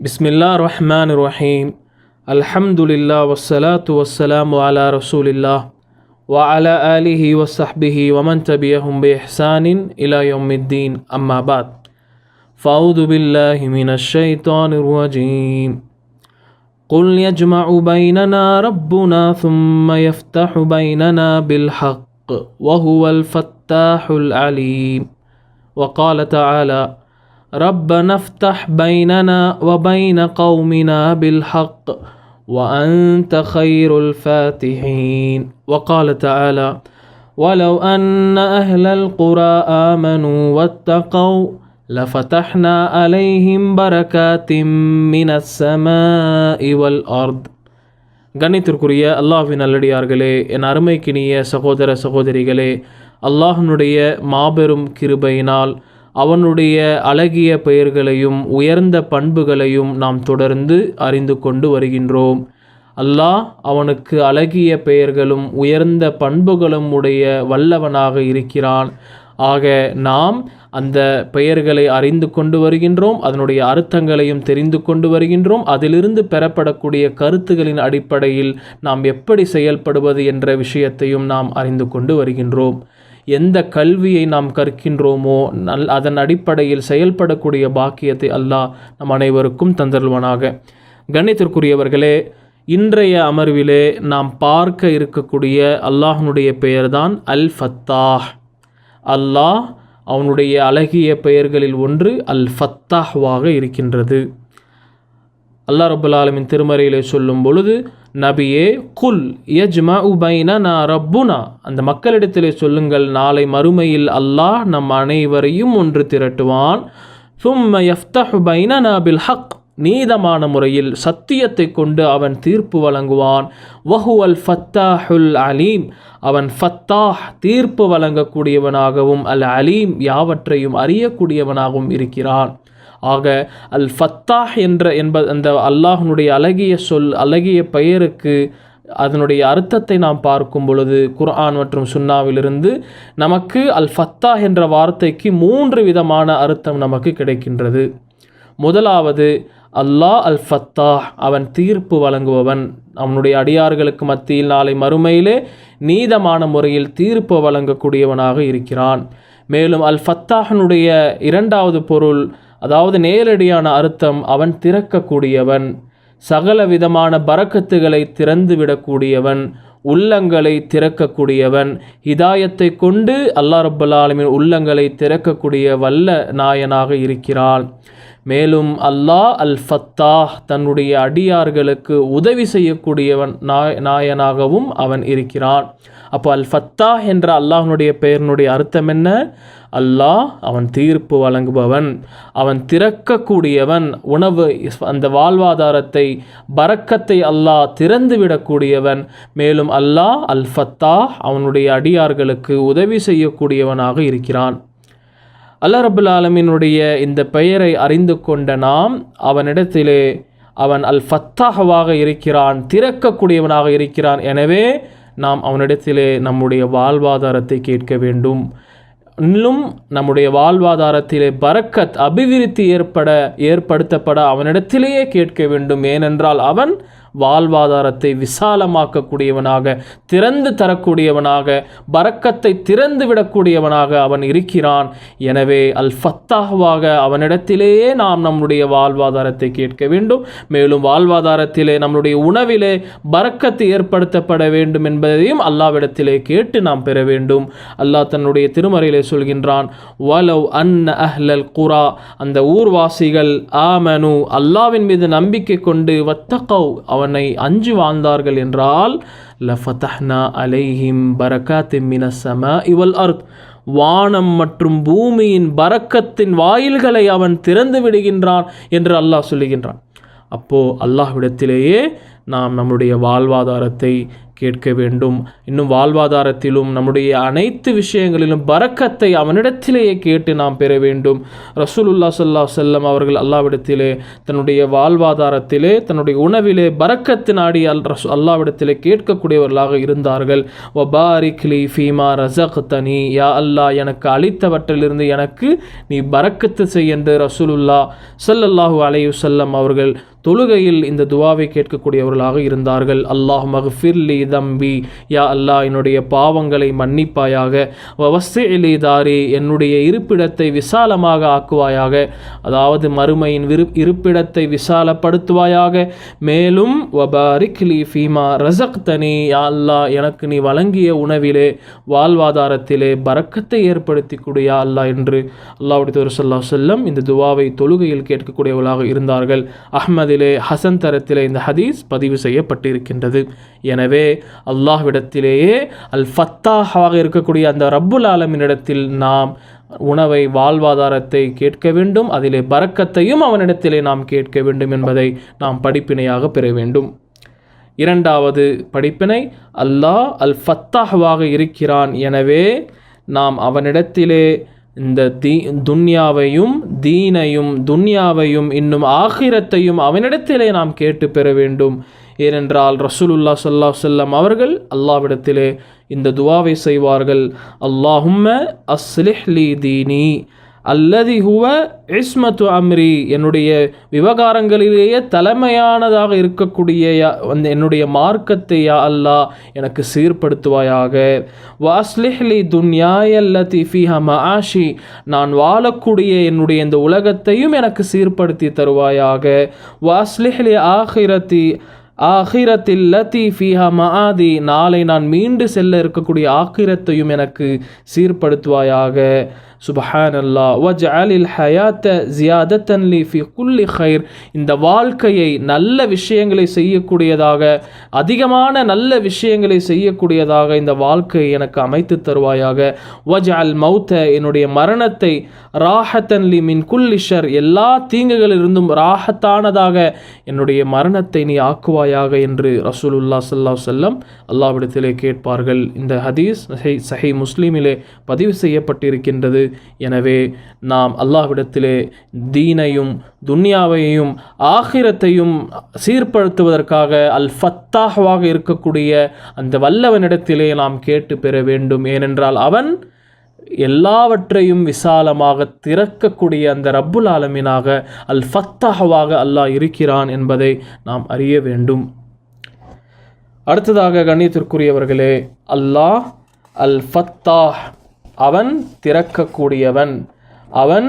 بسم الله الرحمن الرحيم. الحمد لله والصلاة والسلام على رسول الله وعلى آله وصحبه ومن تبعهم بإحسان إلى يوم الدين. أما بعد فأعوذ بالله من الشيطان الرجيم. قل يجمع بيننا ربنا ثم يفتح بيننا بالحق وهو الفتاح العليم. وقال تعالى ربنا افتح بيننا وبين قومنا بالحق وأنت خير الفاتحين وقال تعالى ولو أن أهل القرى آمنوا واتقوا لفتحنا عليهم بركات من السماء والأرض கண்ணித்திற்குரிய அல்லாஹ்வின் நல்லடியார்களே என் அருமைக்கினிய சகோதர சகோதரிகளே அல்லாஹ்னுடைய மாபெரும் கிருபையினால் அவனுடைய அழகிய பெயர்களையும் உயர்ந்த பண்புகளையும் நாம் தொடர்ந்து அறிந்து கொண்டு வருகின்றோம். அல்லாஹ் அவனுக்கு அழகிய பெயர்களும் உயர்ந்த பண்புகளும் உடைய வல்லவனாக இருக்கிறான். ஆக நாம் அந்த பெயர்களை அறிந்து கொண்டு வருகின்றோம் அதனுடைய அர்த்தங்களையும் தெரிந்து கொண்டு வருகின்றோம் அதிலிருந்து பெறப்படக்கூடிய கருத்துகளின் அடிப்படையில் நாம் எப்படி செயல்படுவது என்ற விஷயத்தையும் நாம் அறிந்து கொண்டு வருகின்றோம். எந்த கல்வியை நாம் கற்கின்றோமோ நல் அதன் அடிப்படையில் செயல்படக்கூடிய பாக்கியத்தை அல்லாஹ் நம் அனைவருக்கும் தந்தருள்வனாக. கணித்திற்குரியவர்களே இன்றைய அமர்விலே நாம் பார்க்க இருக்கக்கூடிய அல்லாஹ்னுடைய பெயர்தான் அல் ஃபத்தாஹ் அல்லாஹ் அவனுடைய அழகிய பெயர்களில் ஒன்று அல் ஃபத்தாஹ்வாக இருக்கின்றது. அல்லாஹ் ரபுல்லாலமின் திருமறையிலே சொல்லும் பொழுது நபியே குல் யஜ்மா உபைனா ரப்புனா. அந்த மக்களிடத்திலே சொல்லுங்கள் நாளை மறுமையில் அல்லாஹ் நம் அனைவரையும் ஒன்று திரட்டுவான். சும்ம யஃப்தஹு பைனனா பில் ஹக். நீதமான முறையில் சத்தியத்தை கொண்டு அவன் தீர்ப்பு வழங்குவான். வஹுவல் ஃபத்தாஹுல் அலீம். அவன் ஃபத்தாஹ் தீர்ப்பு வழங்கக்கூடியவனாகவும் அல் அலீம் யாவற்றையும் அறியக்கூடியவனாகவும் இருக்கிறான். ஆக அல் ஃபத்தாஹ் என்ற என்ப அந்த அல்லாஹனுடைய அழகிய சொல் அழகிய பெயருக்கு அதனுடைய அர்த்தத்தை நாம் பார்க்கும் பொழுது குர்ஆன் மற்றும் சுன்னாவிலிருந்து நமக்கு அல் ஃபத்தாஹ் என்ற வார்த்தைக்கு மூன்று விதமான அர்த்தம் நமக்கு கிடைக்கின்றது. முதலாவது அல்லாஹ் அல் ஃபத்தாஹ் அவன் தீர்ப்பு வழங்குபவன். அவனுடைய அடியார்களுக்கு மத்தியில் நாளை மறுமையிலே நீதமான முறையில் தீர்ப்பு வழங்கக்கூடியவனாக இருக்கிறான். மேலும் அல் ஃபத்தாஹனுடைய இரண்டாவது பொருள் அதாவது நேரடியான அர்த்தம் அவன் திறக்கக்கூடியவன். சகல விதமான பறக்கத்துகளை திறந்து விடக்கூடியவன் உள்ளங்களை திறக்கக்கூடியவன். ஹிதாயத்தை கொண்டு அல்லா ரபுல்லாலமின் உள்ளங்களை திறக்கக்கூடிய வல்ல நாயனாக இருக்கிறான். மேலும் அல்லாஹ் அல் ஃபத்தாஹ் தன்னுடைய அடியார்களுக்கு உதவி செய்யக்கூடியவன் நாய் நாயனாகவும் அவன் இருக்கிறான். அப்போ அல் ஃபத்தாஹ் என்ற அல்லாஹனுடைய பெயரினுடைய அர்த்தம் என்ன? அல்லாஹ் அவன் தீர்ப்பு வழங்குபவன் அவன் திறக்கக்கூடியவன் உணவு அந்த வாழ்வாதாரத்தை பறக்கத்தை அல்லாஹ் திறந்து விடக்கூடியவன். மேலும் அல்லாஹ் அல் ஃபத்தாஹ் அவனுடைய அடியார்களுக்கு உதவி செய்யக்கூடியவனாக இருக்கிறான். அல்லா ரபுல் ஆலமினுடைய இந்த பெயரை அறிந்து கொண்ட நாம் அவனிடத்திலே அவன் அல் ஃபத்தாகவாக இருக்கிறான் திறக்கக்கூடியவனாக இருக்கிறான். எனவே நாம் அவனிடத்திலே நம்முடைய வாழ்வாதாரத்தை கேட்க வேண்டும். இன்னும் நம்முடைய வாழ்வாதாரத்திலே பரக்கத் அபிவிருத்தி ஏற்பட ஏற்படுத்தப்பட அவனிடத்திலேயே கேட்க வேண்டும். ஏனென்றால் அவன் வாழ்வாதாரத்தை விசாலமாக்கக்கூடியவனாக திறந்து தரக்கூடியவனாக பறக்கத்தை திறந்து விடக்கூடியவனாக அவன் இருக்கிறான். எனவே அல் ஃபத்தாகவாக அவனிடத்திலேயே நாம் நம்முடைய வாழ்வாதாரத்தை கேட்க வேண்டும். மேலும் வாழ்வாதாரத்திலே நம்முடைய உணவிலே பறக்கத்தை ஏற்படுத்தப்பட வேண்டும் என்பதையும் அல்லாவிடத்திலே கேட்டு நாம் பெற வேண்டும். அல்லாஹ் தன்னுடைய திருமறையிலே சொல்கின்றான் வலவ் அன்ன அஹ்லல் குரா. அந்த ஊர்வாசிகள் ஆமனு. அல்லாவின் மீது நம்பிக்கை கொண்டு வத்தகவ். அவனை அஞ்சு வாழ்ந்தார்கள் என்றால் லஃபதஹ்னா அலைஹிம் பரகாத் மின சம இவல் அர்த். வானம் மற்றும் பூமியின் பரக்கத்தின் வாயில்களை அவன் திறந்து விடுகின்றான் என்று அல்லாஹ் சொல்லுகின்றான். அப்போ அல்லாஹ்விடத்திலேயே நாம் நம்முடைய வாழ்வாதாரத்தை கேட்க வேண்டும். இன்னும் வாழ்வாதாரத்திலும் நம்முடைய அனைத்து விஷயங்களிலும் பறக்கத்தை அவனிடத்திலேயே கேட்டு நாம் பெற வேண்டும். ரசூலுல்லா சொல்லா செல்லம் அவர்கள் அல்லாவிடத்திலே தன்னுடைய வாழ்வாதாரத்திலே தன்னுடைய உணவிலே பறக்கத்தினாடி நாடி அல் ரசு அல்லாவிடத்திலே கேட்கக்கூடியவர்களாக இருந்தார்கள். வபாரிக்லி ஃபீமா ரசக் தனி யா அல்லாஹ் எனக்கு அளித்தவற்றிலிருந்து எனக்கு நீ பறக்கத்து செய்ய என்று ரசூலுல்லா ஸல்லல்லாஹு அலைஹி செல்லம் அவர்கள் தொழுகையில் இந்த துவாவை கேட்கக்கூடியவர்களாக இருந்தார்கள். அல்லாஹ் மஹ்ஃபிர்லி தம்பி. யா அல்லாஹ் என்னுடைய பாவங்களை மன்னிப்பாயாக. வவஸ்ஸிலி தாரி. என்னுடைய இருப்பிடத்தை விசாலமாக ஆக்குவாயாக. அதாவது மறுமையின் விரு இருப்பிடத்தை விசாலப்படுத்துவாயாக. மேலும் வபாரிக்லி ஃபீமா ரசக் தனி யா அல்லாஹ் எனக்கு நீ வழங்கிய உணவிலே வாழ்வாதாரத்திலே பறக்கத்தை ஏற்படுத்தி கொடு யா அல்லாஹ் என்று அல்லாஹ்வுடைய தோர் சொல்லா செல்லம் இந்த துவாவை தொழுகையில் கேட்கக்கூடியவர்களாக இருந்தார்கள். அஹ்மதிலே ஹசன் தரத்திலே இந்த ஹதீஸ் பதிவு செய்யப்பட்டிருக்கின்றது. எனவே அல்லாஹ்விடத்திலேயே அல் ஃபத்தாஹாக இருக்கக்கூடிய அந்த ரப்புல் ஆலமினிடத்தில் நாம் உணவை வாழ்வாதாரத்தை கேட்க வேண்டும். அதிலே பறக்கத்தையும் அவனிடத்திலே நாம் கேட்க வேண்டும் என்பதை நாம் படிப்பினையாக பெற வேண்டும். இரண்டாவது படிப்பினை அல்லாஹ் அல் ஃபத்தாஹ்வாக இருக்கிறான். எனவே நாம் அவனிடத்திலே இந்த தீ துன்யாவையும் தீனையும் துன்யாவையும் இன்னும் ஆகிரத்தையும் அவனிடத்திலே நாம் கேட்டு பெற வேண்டும். ஏனென்றால் ரசூலுல்லா சொல்லா செல்லம் அவர்கள் அல்லாவிடத்திலே இந்த துவாவை செய்வார்கள். அல்லாஹும்ம அஸ்லிஹ்லி தீனி. அல்லதி ஹுவ இஸ்மத்து அம்ரி என்னுடைய விவகாரங்களிலேயே தலைமையானதாக இருக்கக்கூடிய யா- அந்த என்னுடைய மார்க்கத்தை யா அல்லாஹ் எனக்கு சீர்படுத்துவாயாக. வாஸ்லிஹ்லி துன்யாயல்லதி ஃபிஹா மஆஷி நான் வாழக்கூடிய என்னுடைய இந்த உலகத்தையும் எனக்கு சீர்படுத்தி தருவாயாக. வாஸ்லிஹ்லி ஆஹிரத்தி ஆஹிரத்தில் லத்தி ஃபிஹா மஆதி நாளை நான் மீண்டு செல்ல இருக்கக்கூடிய ஆக்கிரத்தையும் எனக்கு சீர்படுத்துவாயாக. சுபஹான் அல்லா வஜ் அலில் ஹயாத்த ஜியாதத்தன்லி ஃபி குல்லி ஹைர் இந்த வாழ்க்கையை நல்ல விஷயங்களை செய்யக்கூடியதாக அதிகமான நல்ல விஷயங்களை செய்யக்கூடியதாக இந்த வாழ்க்கையை எனக்கு அமைத்து தருவாயாக. வஜ் அல் மௌத்த என்னுடைய மரணத்தை ராஹத்தன்லி மின் குல்லிஷர் எல்லா தீங்குகளிலிருந்தும் ராஹத்தானதாக என்னுடைய மரணத்தை நீ ஆக்குவாயாக என்று ரசூலுல்லா சல்லா செல்லம் அல்லாவிடத்திலே கேட்பார்கள். இந்த ஹதீஸ் சஹி முஸ்லீமிலே பதிவு செய்யப்பட்டிருக்கின்றது. எனவே நாம் அல்லாஹ்விடத்திலே தீனையும் துன்யாவையும் ஆகிரத்தையும் சீர்படுத்துவதற்காக அல் ஃபத்தாஹ்வாக இருக்கக்கூடிய அந்த வல்லவனிடத்திலே நாம் கேட்டு பெற வேண்டும். ஏனென்றால் அவன் எல்லாவற்றையும் விசாலமாக திறக்கக்கூடிய அந்த ரப்புல் ஆலமீனாக அல் ஃபத்தாகவாக அல்லாஹ் இருக்கிறான் என்பதை நாம் அறிய வேண்டும். அடுத்ததாக கண்ணியத்திற்குரியவர்களே அல்லாஹ் அல் ஃபத்தாஹ் அவன் திறக்கக்கூடியவன். அவன்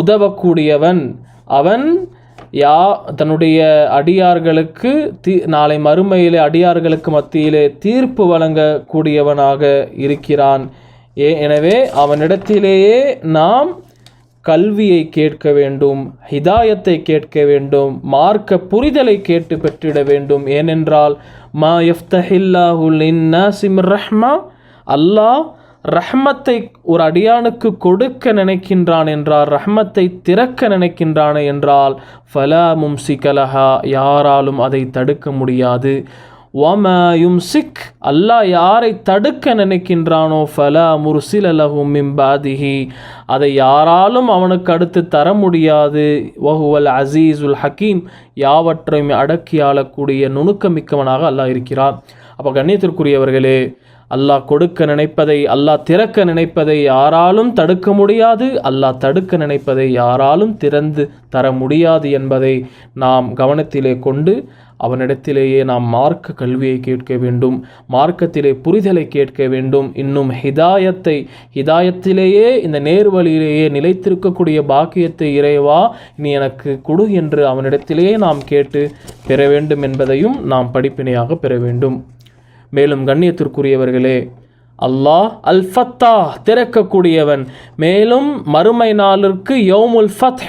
உதவக்கூடியவன். அவன் யா தன்னுடைய அடியார்களுக்கு தீ நாளை மறுமையிலே அடியார்களுக்கு மத்தியிலே தீர்ப்பு வழங்கக்கூடியவனாக இருக்கிறான். ஏ எனவே அவனிடத்திலேயே நாம் கல்வியை கேட்க வேண்டும் ஹிதாயத்தை கேட்க வேண்டும் மார்க்க புரிதலை கேட்டு பெற்றிட வேண்டும். ஏனென்றால் மா யஃப்தஹில்லாஹு லின்னாசிம் ரஹ்மா அல்லாஹ் ரஹ்மத்தை ஒரு அடியானுக்கு கொடுக்க நினைக்கின்றான் என்றால் ரஹ்மத்தை திறக்க நினைக்கின்றான் என்றால் ஃபலா மும்சிகலஹா யாராலும் அதை தடுக்க முடியாது. வமயும் சிக் அல்லாஹ் யாரை தடுக்க நினைக்கின்றானோ ஃபலா முர்சிலலஹும் மிம்பாதிஹி அதை யாராலும் அவனுக்கு அடுத்து தர முடியாது. வஹுவல் அசீஸுல் ஹக்கீம் யாவற்றையும் அடக்கி ஆளக்கூடிய நுணுக்கமிக்கவனாக அல்லாஹ் இருக்கிறான். அப்போ கண்ணியத்திற்குரியவர்களே அல்லாஹ் கொடுக்க நினைப்பதை அல்லாஹ் திறக்க நினைப்பதை யாராலும் தடுக்க முடியாது. அல்லாஹ் தடுக்க நினைப்பதை யாராலும் திறந்து தர முடியாது என்பதை நாம் கவனத்திலே கொண்டு அவனிடத்திலேயே நாம் மார்க்க கல்வியை கேட்க வேண்டும் மார்க்கத்திலே புரிதலை கேட்க வேண்டும். இன்னும் ஹிதாயத்தை ஹிதாயத்திலேயே இந்த நேர்வழியிலேயே நிலைத்திருக்கக்கூடிய பாக்கியத்தை இறைவா நீ எனக்கு கொடு என்று அவனிடத்திலேயே நாம் கேட்டு பெற வேண்டும் என்பதையும் நாம் படிப்பினையாக பெற வேண்டும். மேலும் கண்ணியத்திற்குரியவர்களே அல்லாஹ் அல் ஃபத்தா திறக்கக்கூடியவன். மேலும் மறுமை நாளிற்கு யோமுல் ஃபத்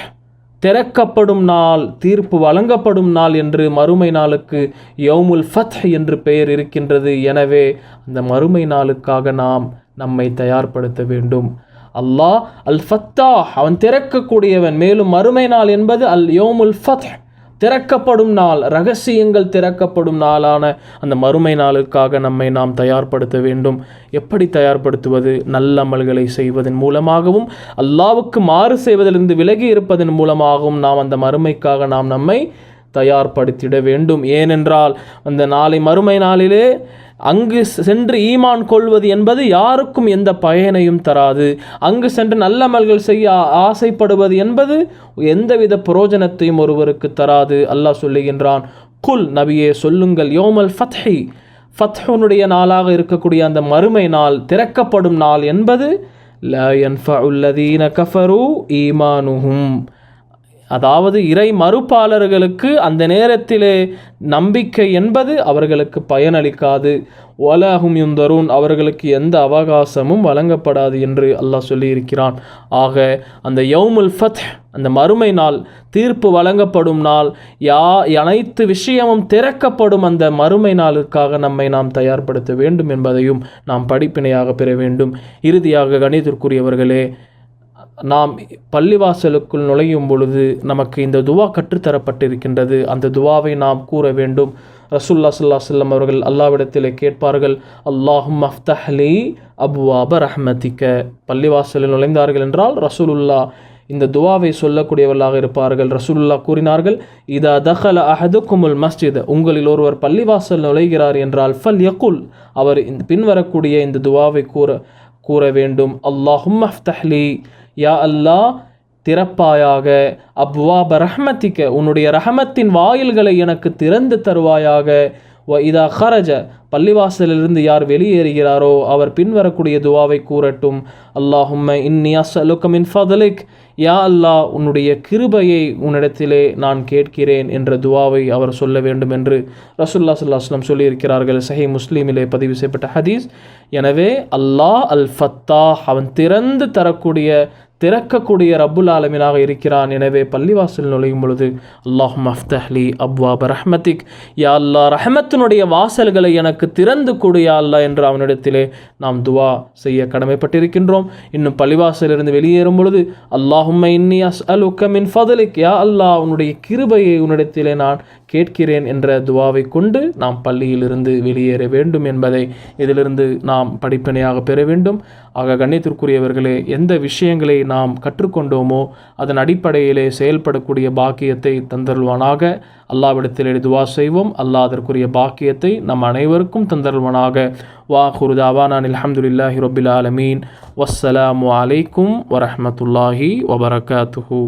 திறக்கப்படும் நாள் தீர்ப்பு வழங்கப்படும் நாள் என்று மறுமை நாளுக்கு யோமுல் ஃபத் என்று பெயர் இருக்கின்றது. எனவே அந்த மறுமை நாளுக்காக நாம் நம்மை தயார்படுத்த வேண்டும். அல்லாஹ் அல் ஃபத்தா அவன் திறக்கக்கூடியவன். மேலும் மறுமை நாள் என்பது அல் யோமுல் ஃபத் திறக்கப்படும் நாள் ரகசியங்கள் திறக்கப்படும் நாளான அந்த மறுமை நாளுக்காக நம்மை நாம் தயார்படுத்த வேண்டும். எப்படி தயார்படுத்துவது? நல்ல அமல்களை செய்வதன் மூலமாகவும் அல்லாவுக்கு மாறு செய்வதிலிருந்து விலகி இருப்பதன் மூலமாகவும் நாம் அந்த மறுமைக்காக நாம் நம்மை தயார்படுத்திட வேண்டும். ஏனென்றால் அந்த நாளை மறுமை நாளிலே அங்கு சென்று ஈமான் கொள்வது என்பது யாருக்கும் எந்த பயனையும் தராது. அங்கு சென்று நல்லமல்கள் செய்ய ஆசைப்படுவது என்பது எந்தவித புரோஜனத்தையும் ஒருவருக்கு தராது அல்லாஹ் சொல்லுகின்றான். குல் நபியே சொல்லுங்கள். யோமல் ஃபத்ஹி ஃபத்ஹனுடைய நாளாக இருக்கக்கூடிய அந்த மறுமை நாள் திறக்கப்படும் நாள் என்பது ல யன்ஃபஉல்லதீன கஃபரு ஈமானுஹும். அதாவது இறை மறுப்பாளர்களுக்கு அந்த நேரத்திலே நம்பிக்கை என்பது அவர்களுக்கு பயனளிக்காது. வலஹும் யுந்தரூன் அவர்களுக்கு எந்த அவகாசமும் வழங்கப்படாது என்று அல்லாஹ் சொல்லியிருக்கிறான். ஆக அந்த யௌமுல் ஃபத் அந்த மறுமை நாள் தீர்ப்பு வழங்கப்படும் நாள் யா அனைத்து விஷயமும் திறக்கப்படும் அந்த மறுமை நாளுக்காக நம்மை நாம் தயார்படுத்த வேண்டும் என்பதையும் நாம் படிப்பினையாக பெற வேண்டும். இறுதியாக கணிதற்குரியவர்களே நாம் பள்ளிவாசலுக்குள் நுழையும் பொழுது நமக்கு இந்த துவா கற்றுத்தரப்பட்டிருக்கின்றது. அந்த துவாவை நாம் கூற வேண்டும். ரசூல்லா சுல்லா செல்லம் அவர்கள் அல்லாவிடத்திலே கேட்பார்கள் அல்லாஹும் அஃப்தஹ்லி அபுவாப ரஹ்மதிக்க பள்ளிவாசலில் நுழைந்தார்கள் என்றால் ரசூலுல்லா இந்த துவாவை சொல்லக்கூடியவர்களாக இருப்பார்கள். ரசூலுல்லா கூறினார்கள் இதா தஹல அஹதுக்குமுல் மஸ்ஜித். உங்களில் ஒருவர் பள்ளிவாசல் நுழைகிறார் என்றால் ஃபல் யகுல். அவர் இந்த பின்வரக்கூடிய இந்த துவாவை கூற கூற வேண்டும் அல்லாஹும் அஃப்தஹ்லி யா அல்லாஹ் திறப்பாயாக. அப்வாப ரஹ்மத்திக்க உன்னுடைய ரஹமத்தின் வாயில்களை எனக்கு திறந்து தருவாயாக. வ இதா ஹரஜ பள்ளிவாசலிலிருந்து யார் வெளியேறுகிறாரோ அவர் பின்வரக்கூடிய துவாவை கூறட்டும். அல்லாஹும்ம இன்னி அஸ்அலுக்க ஃபதலிக். யா அல்லா உன்னுடைய கிருபையை உன்னிடத்திலே நான் கேட்கிறேன் என்ற துவாவை அவர் சொல்ல வேண்டும் என்று ரசுல்லா ஸல்லல்லாஹு சொல்லியிருக்கிறார்கள். சஹி முஸ்லீமிலே பதிவு செய்யப்பட்ட ஹதீஸ். எனவே அல்லாஹ் அல் ஃபத்தாஹ் அவன் திறந்து தரக்கூடிய திறக்கக்கூடிய ரப்புல் ஆலமினாக இருக்கிறான். எனவே பள்ளிவாசல் நுழையும் பொழுது அல்லாஹ் மஃப்தஹ்லி அப்வாப ரஹ்மத்திக். யா அல்லா ரஹமத்தினுடைய வாசல்களை எனக்கு திறந்து கொடு யா அல்லா என்று அவனிடத்திலே நாம் துவா செய்ய கடமைப்பட்டிருக்கின்றோம். இன்னும் பள்ளிவாசலிருந்து வெளியேறும் பொழுது அல்லாஹும் இன்னி அஸ் அலுக்க மின் ஃபதலிக். யா அல்லாஹ் உன்னுடைய கிருபையை உன்னிடத்திலே நான் கேட்கிறேன் என்ற துவாவை கொண்டு நாம் பள்ளியிலிருந்து வெளியேற வேண்டும் என்பதை இதிலிருந்து நாம் படிப்பினையாக பெற வேண்டும். ஆக கண்ணியத்திற்குரியவர்களே எந்த விஷயங்களை நாம் கற்றுக்கொண்டோமோ அதன் அடிப்படையிலே செயல்படக்கூடிய பாக்கியத்தை தந்தருள்வானாக. அல்லாவிடத்திலே துவா செய்வோம். அல்லாஹ் அதற்குரிய பாக்கியத்தை நம் அனைவருக்கும் தந்தருள்வானாக. வா ஹுருதாவானான் அலமதுல்லாஹி ரொபில் ஆலமீன். வஸ்ஸலாமு அலைக்கும் வரமத்துல்லாஹி வபரகாத்துஹூ.